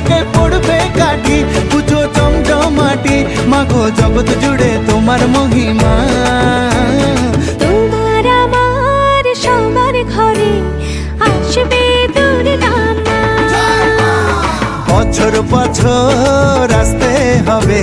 ঢাকে পড়বে কাঠি পুজো চমচমাটি মাগো জগৎ জুড়ে তোমার মহিমা তোমার আমার সবার ঘরে আসবে দুর্গা মা বছর বছর আসতে হবে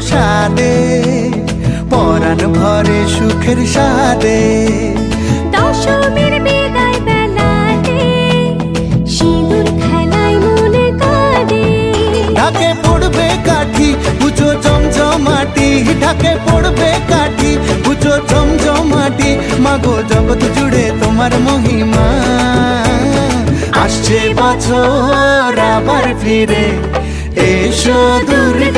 প্রসাদে পরাণ ভরে সুখের সাদে। দশমীর বিদায় বেলাতে সিঁদুর খেলায় মনে কাঁদে। ঢাকে পড়বে কাঠি পুজো জমজমাটি। ঢাকে পড়বে কাঠি পুজো জমজমাটি। মাগো জগৎ জুড়ে তোমার মহিমা। আসছে বছর আবার ফিরে এসো দুর্গা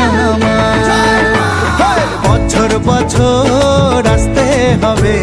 বছর আসতে হবে।